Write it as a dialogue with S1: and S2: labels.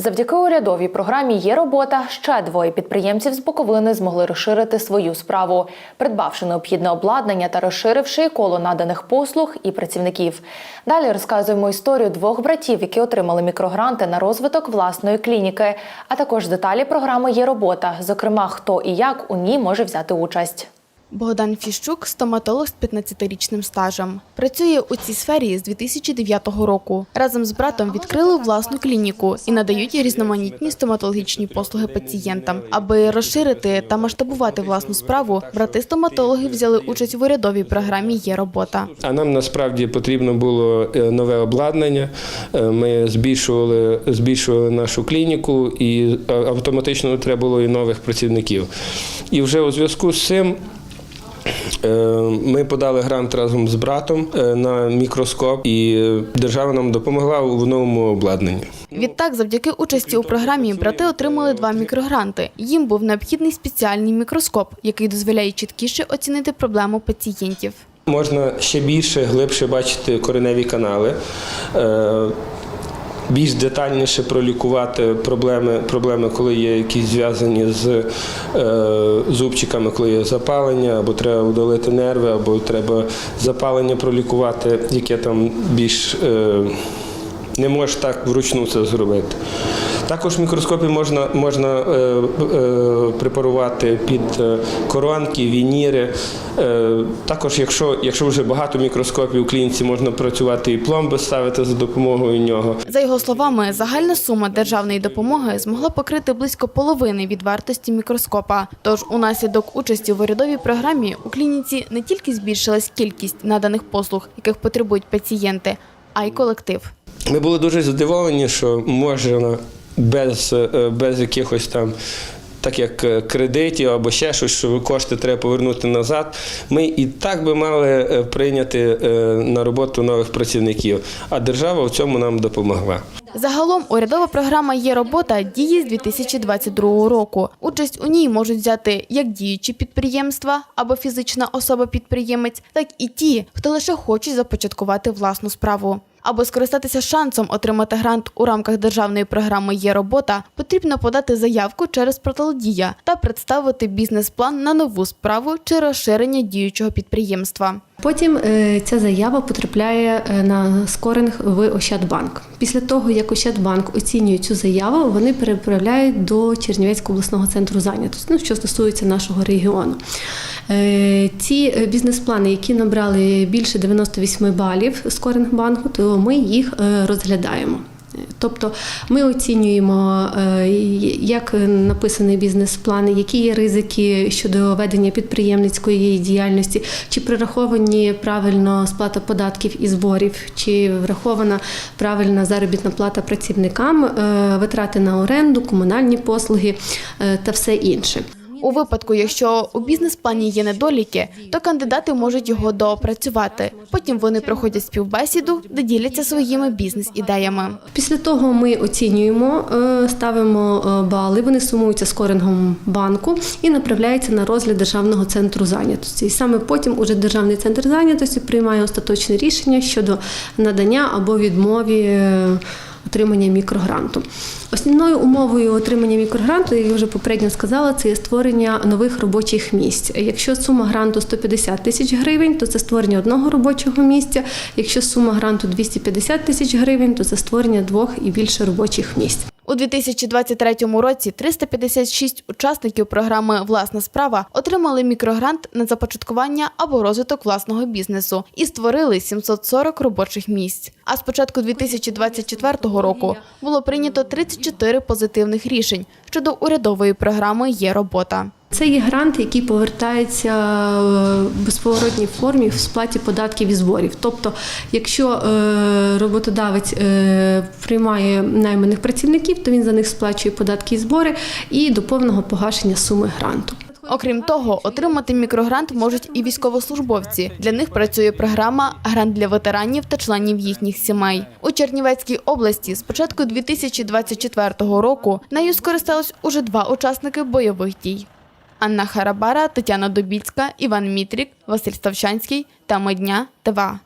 S1: Завдяки урядовій програмі є робота. Ще двоє підприємців з Буковини змогли розширити свою справу, придбавши необхідне обладнання та розширивши коло наданих послуг і працівників. Далі розказуємо історію двох братів, які отримали мікрогранти на розвиток власної клініки, а також деталі програми є робота. Зокрема, хто і як у ній може взяти участь.
S2: Богдан Фіщук – стоматолог з 15-річним стажем. Працює у цій сфері з 2009 року. Разом з братом відкрили власну клініку і надають різноманітні стоматологічні послуги пацієнтам. Аби розширити та масштабувати власну справу, брати-стоматологи взяли участь в урядовій програмі «Є робота».
S3: А нам насправді потрібно було е, нове обладнання. Е, Ми збільшували, збільшували нашу клініку, і е, автоматично треба було і нових працівників. І вже у зв'язку з цим. Е, Ми подали грант разом з братом е, на мікроскоп, і е, держава нам допомогла в новому обладнанні.
S2: Відтак, завдяки участі у програмі, брати отримали два мікрогранти. Їм був необхідний спеціальний мікроскоп, який дозволяє чіткіше оцінити проблему пацієнтів.
S3: Можна ще більше, глибше бачити кореневі канали. Більш детальніше пролікувати проблеми, проблеми, коли є якісь зв'язані з е, зубчиками, коли є запалення, або треба удалити нерви, або треба запалення пролікувати, яке там більш е, не можеш так вручну це зробити. Також в мікроскопі можна, можна е, е, препарувати під е, коронки, вініри. Е, також, якщо, якщо вже багато мікроскопів у клініці, можна працювати і пломби ставити за допомогою нього.
S2: За його словами, загальна сума державної допомоги змогла покрити близько половини від вартості мікроскопа. Тож, унаслідок участі в урядовій програмі у клініці не тільки збільшилась кількість наданих послуг, яких потребують пацієнти, а й колектив.
S3: Ми були дуже задоволені, що можна без, е, без якихось там. Так як е, кредитів або ще щось, що кошти треба повернути назад, ми і так би мали е, прийняти на роботу нових працівників, а держава в цьому нам допомогла.
S2: Загалом урядова програма «Є робота» діє з 2022 року. Участь у ній можуть взяти як діючі підприємства або фізична особа-підприємець, так і ті, хто лише хочуть започаткувати власну справу. Аби скористатися шансом отримати грант у рамках державної програми «Є робота», потрібно подати заявку через портал «Дія» та представити бізнес-план на нову справу чи розширення діючого підприємства.
S4: Потім е, ця заява потрапляє е, на скоринг в Ощадбанк. Після того, як Ощадбанк оцінює цю заяву, вони переправляють до Чернівецького обласного центру зайнятості, ну, що стосується нашого регіону. Е, Ці бізнес-плани, які набрали більше 98 балів скоринг-банку, то ми їх розглядаємо. Тобто ми оцінюємо, е, як написаний бізнес-план, які є ризики щодо ведення підприємницької діяльності, чи прораховані правильно сплата податків і зборів, чи врахована правильна заробітна плата працівникам, е, витрати на оренду, комунальні послуги е, та все інше.
S2: У випадку, якщо у бізнес-плані є недоліки, то кандидати можуть його доопрацювати. Потім вони проходять співбесіду, де діляться своїми бізнес-ідеями.
S4: Після того ми оцінюємо, е, ставимо е, бали, вони сумуються з корингом банку і направляються на розгляд державного центру зайнятості. І саме потім уже державний центр зайнятості приймає остаточне рішення щодо надання або відмові. Отримання мікрогранту. Основною умовою отримання мікрогранту, як я вже попередньо сказала, це є створення нових робочих місць. Якщо сума гранту 150 тисяч гривень, то це створення одного робочого місця. Якщо сума гранту 250 тисяч гривень, то це створення двох і більше робочих місць.
S2: У 2023 році 356 учасників програми Власна справа отримали мікрогрант на започаткування або розвиток власного бізнесу і створили 740 робочих місць. А з початку 2024 року було прийнято 34 позитивних рішень щодо урядової програми Є робота.
S4: Це є грант, який повертається в безповоротній формі в сплаті податків і зборів. Тобто, якщо е, роботодавець е, приймає найманих працівників, то він за них сплачує податки і збори і до повного погашення суми гранту.
S2: Окрім того, отримати мікрогрант можуть і військовослужбовці. Для них працює програма Грант для ветеранів та членів їхніх сімей. У Чернівецькій області з початку 2024 року нею скористались уже два учасники бойових дій. Анна Харабара, Тетяна Добіцька, Іван Мітрік, Василь Ставчанський та дня ТВА.